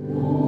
Господь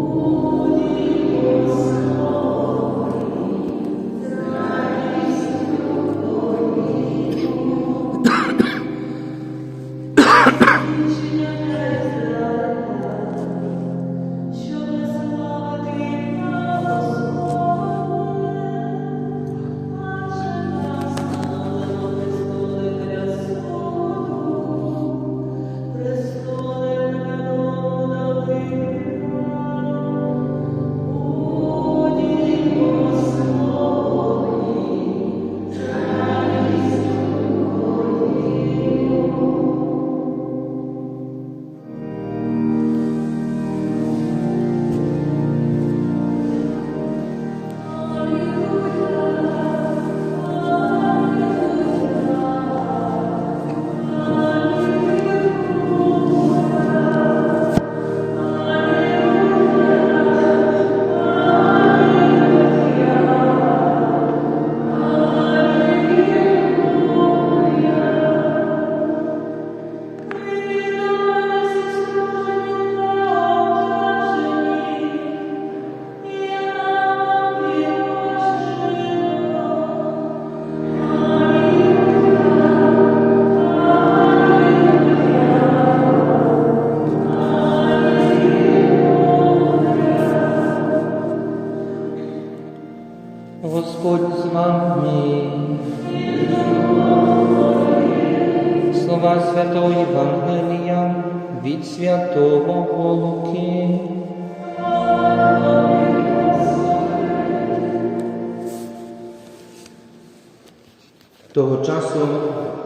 Часу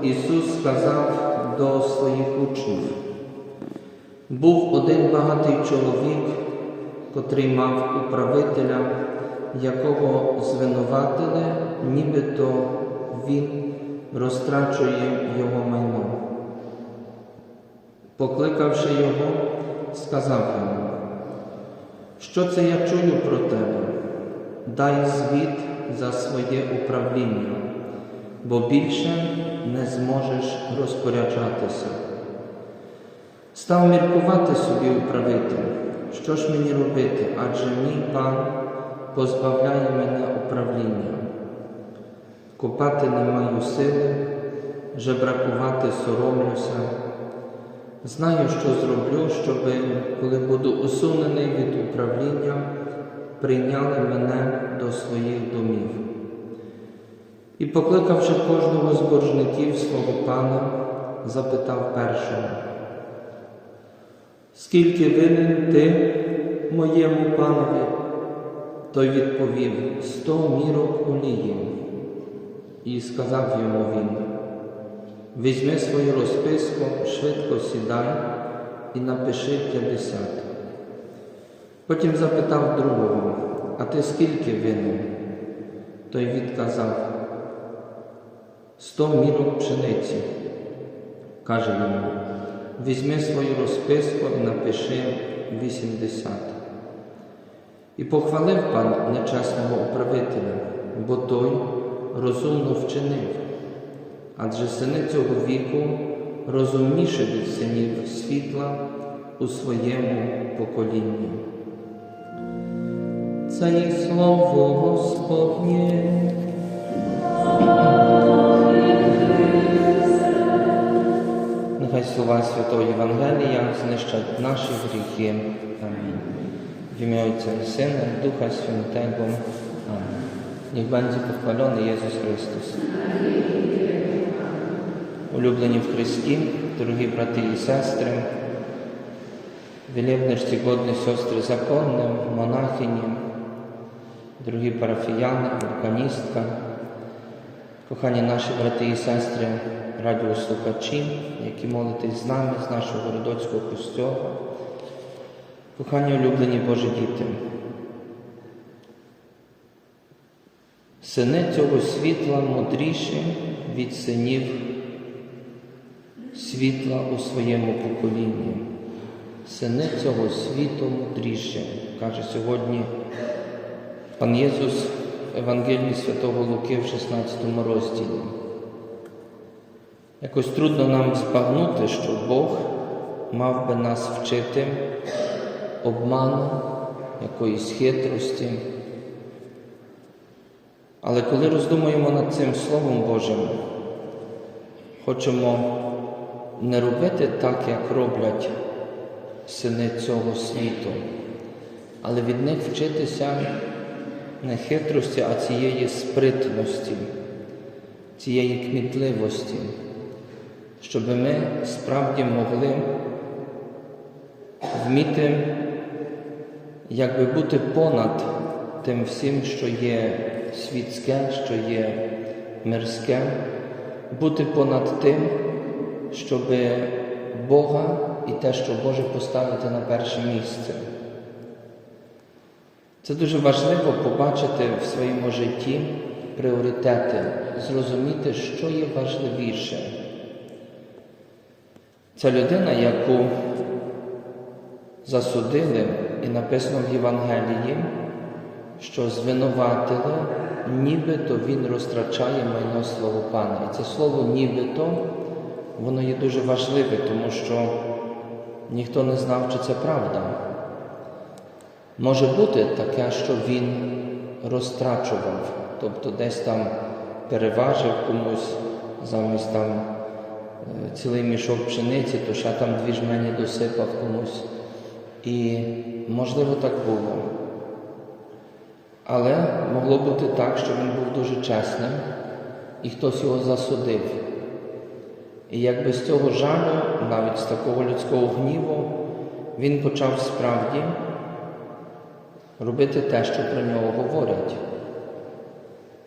Ісус сказав до своїх учнів, був один багатий чоловік, котрий мав управителя, якого звинуватили, нібито він розтрачує його майно. Покликавши його, сказав йому, що це я чую про тебе? Дай звіт за своє управління, бо більше не зможеш розпоряджатися. Став міркувати собі управитель, що ж мені робити, адже мій пан позбавляє мене управління. Копати не маю сили, жебракувати соромлюся. Знаю, що зроблю, щоб, коли буду усунений від управління, прийняли мене до своїх домів. І, покликавши кожного з боржників свого пана, запитав першого, скільки винен ти моєму панові? Той відповів сто мірок олії. І сказав йому він, візьми свою розписку, швидко сідай і напиши п'ятдесят. Потім запитав другого, а ти скільки винен? Той відказав, сто мірок пшениці. Каже йому, візьми свою розписку і напиши вісімдесят. І похвалив пан нечесного управителя, бо той розумно вчинив, адже сини цього віку розумніші від синів світла у своєму поколінні. Це є слово Господнє. Нехай слова Святого Євангелія знищать наші гріхи. Амінь. W imię Ojca i Syna i Ducha Świętego. Amen. Niech będzie pochwalony Jezus Chrystus. Улюблені в Христі, дорогі брати і сестри, велебничці годні сестри законні, монахині, дорогі парафіяни, органістка, кохані наші брати і сестри, радіослухачі, які молитесь з нами, з нашого городоцького костьола. Кохані улюблені Божі діти, сини цього світла мудріші від синів світла у своєму поколінні. Сини цього світу мудріші, каже сьогодні пан Єсус в Евангелії Святого Луки в 16 розділі. Якось трудно нам збагнути, що Бог мав би нас вчити обману, якоїсь хитрості. Але коли роздумуємо над цим Словом Божим, хочемо не робити так, як роблять сини цього світу, але від них вчитися не хитрості, а цієї спритності, цієї кмітливості, щоб ми справді могли вміти якби бути понад тим всім, що є світське, що є мирське, бути понад тим, щоб Бога і те, що Боже поставити на перше місце. Це дуже важливо побачити в своєму житті пріоритети, зрозуміти, що є важливіше. Ця людина, яку засудили, і написано в Євангелії, що звинуватили, нібито він розтрачає майно слово Пана. І це слово нібито, воно є дуже важливе, тому що ніхто не знав, чи це правда. Може бути таке, що він розтрачував, тобто десь там переважив комусь замість там цілий мішок пшениці, то ще там дві жмені досипав комусь. І можливо так було. Але могло бути так, що він був дуже чесним і хтось його засудив. І якби з цього жалю, навіть з такого людського гніву, він почав справді робити те, що про нього говорять.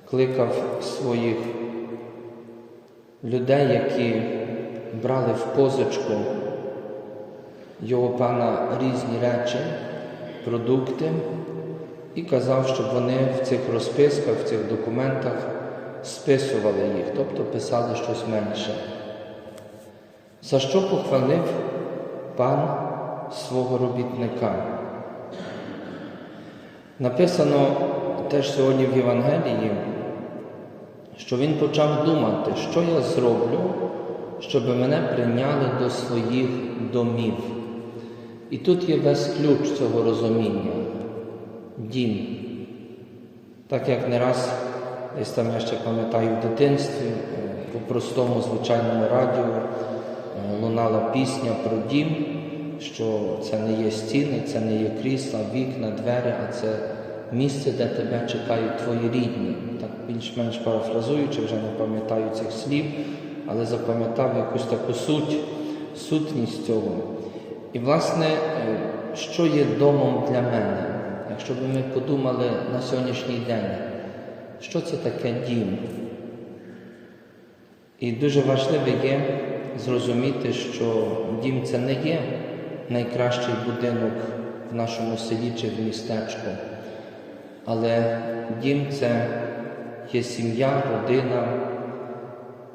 Кликав своїх людей, які брали в позичку його пана різні речі, продукти, і казав, щоб вони в цих розписках, в цих документах списували їх, тобто писали щось менше. За що похвалив пан свого робітника? Написано теж сьогодні в Євангелії, що він почав думати, що я зроблю, щоб мене прийняли до своїх домів. І тут є весь ключ цього розуміння дім. Так як не раз, десь там я ще пам'ятаю в дитинстві, е, по простому звичайному радіо е, лунала пісня про дім, що це не є стіни, це не є крісла, вікна, двері, а це місце, де тебе чекають твої рідні. Так більш-менш парафразуючи, вже не пам'ятаю цих слів, але запам'ятав якусь таку суть, сутність цього. І, власне, е, що є домом для мене? Якщо б ми подумали на сьогоднішній день, що це таке дім? І дуже важливо є зрозуміти, що дім це не є найкращий будинок в нашому селі чи в містечку, але дім це є сім'я, родина.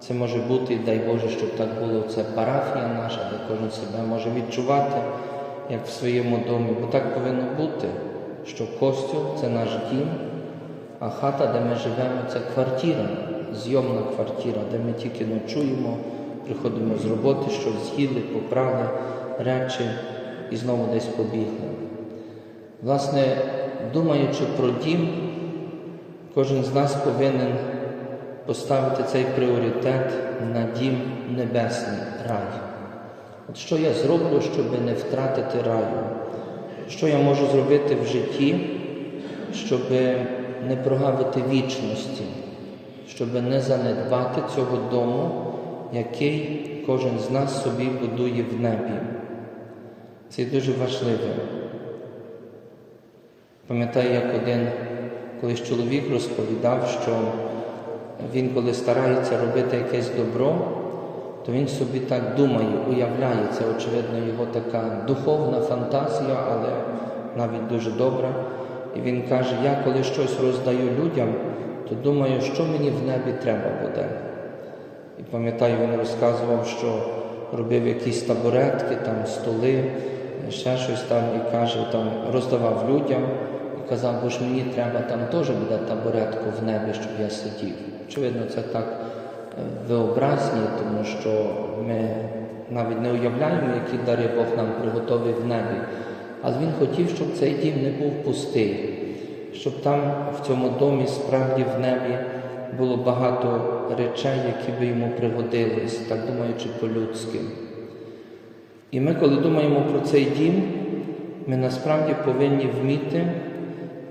Це може бути, дай Боже, щоб так було, це парафія наша, де кожен себе може відчувати, як в своєму домі. Бо так повинно бути, що костюм це наш дім, а хата, де ми живемо, це квартира, зйомна квартира, де ми тільки ночуємо, приходимо з роботи, щось з'їли, попрали речі і знову десь побігли. Власне, думаючи про дім, кожен з нас повинен поставити цей пріоритет на дім небесний рай. От що я зроблю, щоб не втратити раю? Що я можу зробити в житті, щоб не прогавити вічності, щоб не занедбати цього дому, який кожен з нас собі будує в небі. Це дуже важливо. Пам'ятаю, як один колись чоловік розповідав, що він, коли старається робити якесь добро, то він собі так думає, уявляє, це, очевидно, його така духовна фантазія, але навіть дуже добра. І він каже, я коли щось роздаю людям, то думаю, що мені в небі треба буде. І пам'ятаю, він розказував, що робив якісь табуретки, там столи, ще щось там, і каже, там роздавав людям і казав, бо ж мені треба там теж буде табуретку в небі, щоб я сидів. Очевидно, це так е, виобразні, тому що ми навіть не уявляємо, які дари Бог нам приготовив в небі. але він хотів, щоб цей дім не був пустий, щоб там в цьому домі справді в небі було багато речей, які би йому пригодились, так думаючи по-людськи. І ми, коли думаємо про цей дім, ми насправді повинні вміти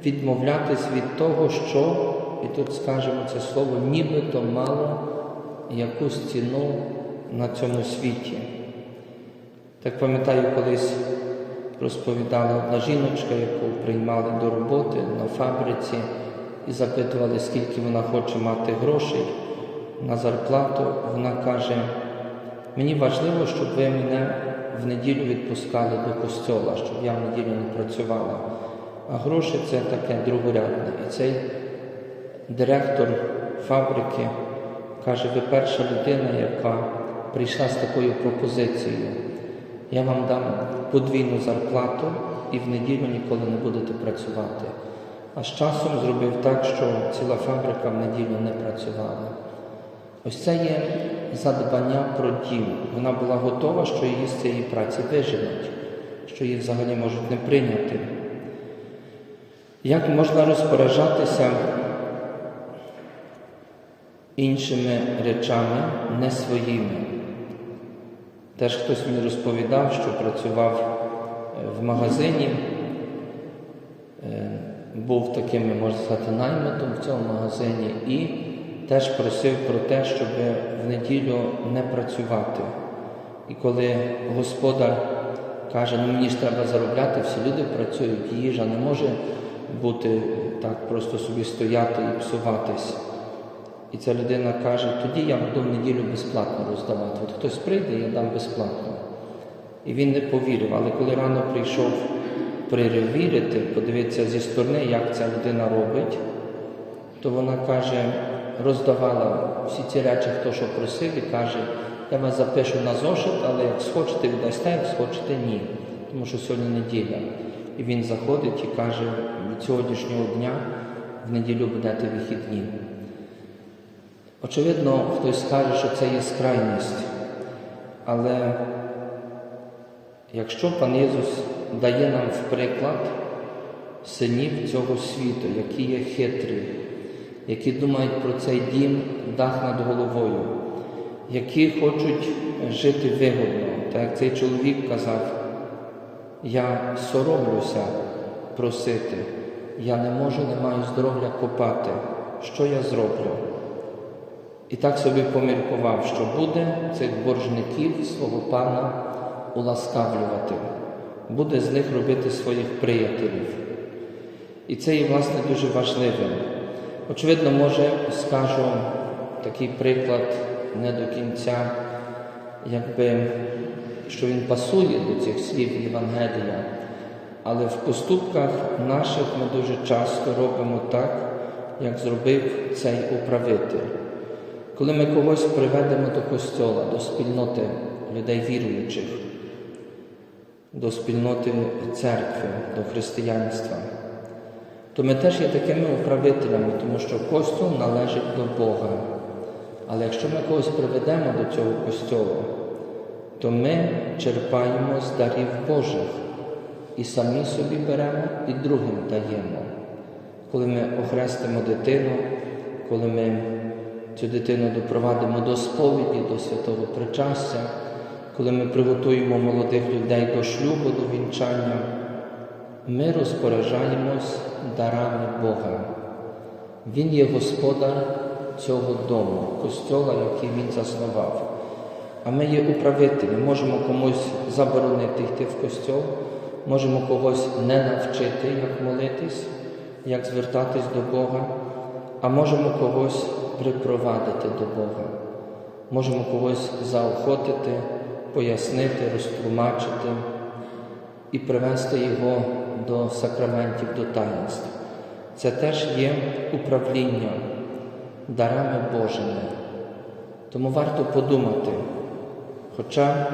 відмовлятись від того, що, і тут скажемо це слово, нібито мало якусь ціну на цьому світі. Так пам'ятаю, колись розповідала одна жіночка, яку приймали до роботи на фабриці і запитували, скільки вона хоче мати грошей на зарплату. Вона каже, мені важливо, щоб ви мене в неділю відпускали до костьола, щоб я в неділю не працювала. А гроші це таке другорядне. І цей директор фабрики каже, ви перша людина, яка прийшла з такою пропозицією. Я вам дам подвійну зарплату і в неділю ніколи не будете працювати. А з часом зробив так, що ціла фабрика в неділю не працювала. Ось це є задбання про дім. Вона була готова, що її з цієї праці виженуть, що її взагалі можуть не прийняти. Як можна розпоряджатися іншими речами, не своїми? Теж хтось мені розповідав, що працював е, в магазині, е, був таким, можна сказати, наймитом в цьому магазині і теж просив про те, щоб в неділю не працювати. І коли господар каже, ну мені ж треба заробляти, всі люди працюють, їжа не може бути так просто собі стояти і псуватись. І ця людина каже, тоді я буду в неділю безплатно роздавати. От хтось прийде, я дам безплатно. І він не повірив, але коли рано прийшов перевірити, подивитися зі сторони, як ця людина робить, то вона каже, роздавала всі ці речі, хто що просив, і каже, я вас запишу на зошит, але як схочете, віддасте, як схочете, ні. Тому що сьогодні неділя. І він заходить і каже, від сьогоднішнього дня в неділю будете вихідні. Очевидно, хтось скаже, що це є скрайність, але якщо пан Єсус дає нам в приклад синів цього світу, які є хитрі, які думають про цей дім, дах над головою, які хочуть жити вигодно, так як цей чоловік казав, я соромлюся просити, я не можу, не маю здоров'я копати. Що я зроблю? І так собі поміркував, що буде цих боржників свого пана уласкавлювати, буде з них робити своїх приятелів. І це є, власне, дуже важливим. Очевидно, може, скажу такий приклад не до кінця, якби, що він пасує до цих слів Євангелія, але в поступках наших ми дуже часто робимо так, як зробив цей управитель. Коли ми когось приведемо до костьола, до спільноти людей віруючих, до спільноти церкви, до християнства, то ми теж є такими управителями, тому що костюл належить до Бога. Але якщо ми когось приведемо до цього костьолу, то ми черпаємо з дарів Божих і самі собі беремо, і другим даємо. Коли ми охрестимо дитину, коли ми цю дитину допровадимо до сповіді, до святого причастя, коли ми приготуємо молодих людей до шлюбу, до вінчання, ми розпоряджаємось дарами Бога. Він є господар цього дому, костьола, який він заснував. А ми є управителі, можемо комусь заборонити йти в костьол, можемо когось не навчити, як молитись, як звертатись до Бога, а можемо когось припровадити до Бога. Можемо когось заохотити, пояснити, розтлумачити і привести його до сакраментів, до таїнств. Це теж є управління дарами Божими. Тому варто подумати, хоча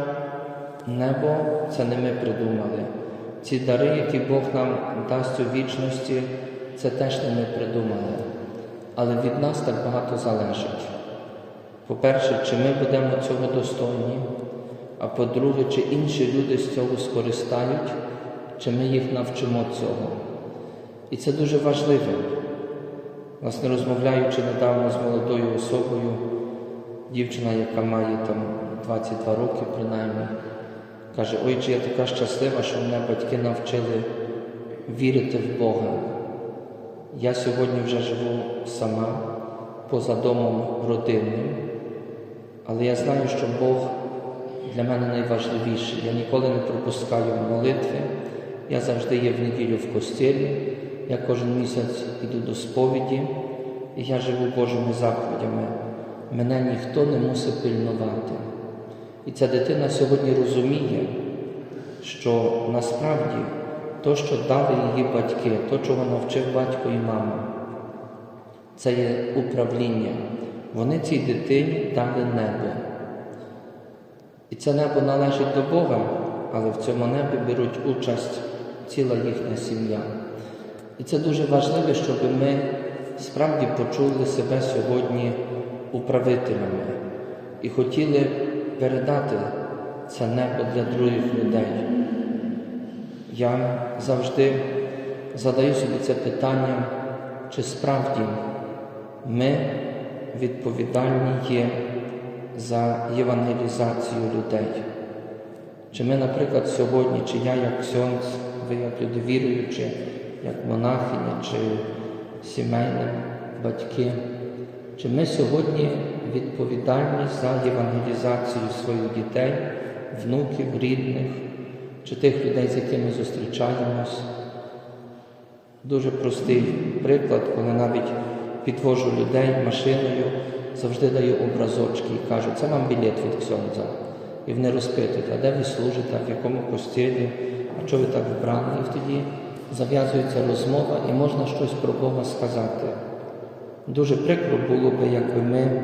небо це не ми придумали. Ці дари, які Бог нам дасть у вічності, це теж не ми придумали але від нас так багато залежить. По-перше, чи ми будемо цього достойні, а по-друге, чи інші люди з цього скористають чи ми їх навчимо цього. І це дуже важливо. Власне, розмовляючи недавно з молодою особою, дівчина, яка має там 22 роки принаймні, каже, ой, чи я така щаслива, що мене батьки навчили вірити в Бога. Я сьогодні вже живу сама, поза домом родинним, але я знаю, що Бог для мене найважливіший. Я ніколи не пропускаю молитви, я завжди є в неділю в костілі, я кожен місяць іду до сповіді, і я живу Божими заповідями. Мене ніхто не мусить пильнувати. І ця дитина сьогодні розуміє, що насправді то, що дали її батьки, то, чого навчив батько і мама, це є управління. Вони цій дитині дали небо. І це небо належить до Бога, але в цьому небі беруть участь ціла їхня сім'я. І це дуже важливо, щоб ми справді почули себе сьогодні управителями і хотіли передати це небо для других людей. Я завжди задаю собі це питання, чи справді ми відповідальні є за євангелізацію людей. Чи ми, наприклад, сьогодні, чи я як ксьонц, ви як люди віруючі, як монахині, чи сімейні батьки, чи ми сьогодні відповідальні за євангелізацію своїх дітей, внуків, рідних, чи тих людей, з якими зустрічаємось? Дуже простий приклад, коли навіть підвожу людей машиною, завжди даю образочки і кажу, це вам білет від ксьондза. І вони розпитують, а де ви служите, в якому постілі, а чого ви так вбрали? І тоді зав'язується розмова і можна щось про Бога сказати. Дуже прикро було би, якби ми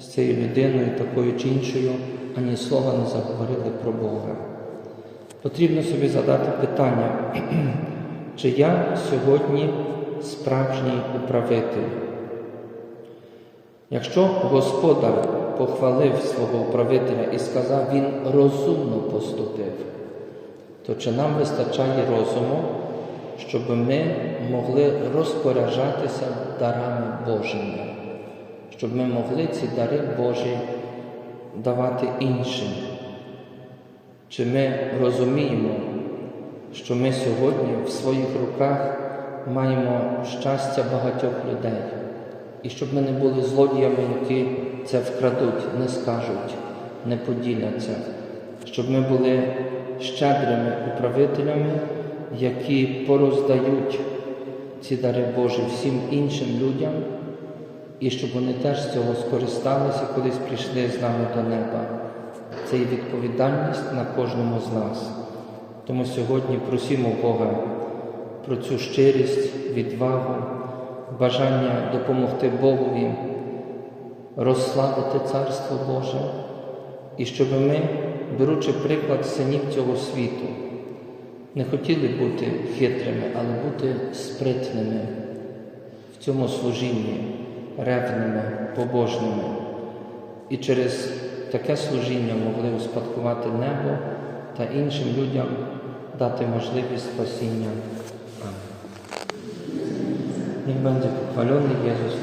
з цією людиною, такою чи іншою, ані слова не заговорили про Бога. Потрібно собі задати питання, чи я сьогодні справжній управитель? Якщо Господар похвалив свого управителя і сказав, він розумно поступив, то чи нам вистачає розуму, щоб ми могли розпоряджатися дарами Божими, щоб ми могли ці дари Божі давати іншим? Чи ми розуміємо, що ми сьогодні в своїх руках маємо щастя багатьох людей? І щоб ми не були злодіями, які це вкрадуть, не скажуть, не поділяться, щоб ми були щедрими управителями, які пороздають ці дари Божі всім іншим людям, і щоб вони теж з цього скористалися, колись прийшли з нами до неба. Це є відповідальність на кожному з нас. Тому сьогодні просимо Бога про цю щирість, відвагу, бажання допомогти Богові розслабити Царство Боже, і щоб ми, беручи приклад синів цього світу, не хотіли бути хитрими, але бути спритними в цьому служінні, ревними, побожними. І через таке служіння могли успадкувати небо та іншим людям дати можливість спасіння. Амінь. Niech będzie pochwalony Jezus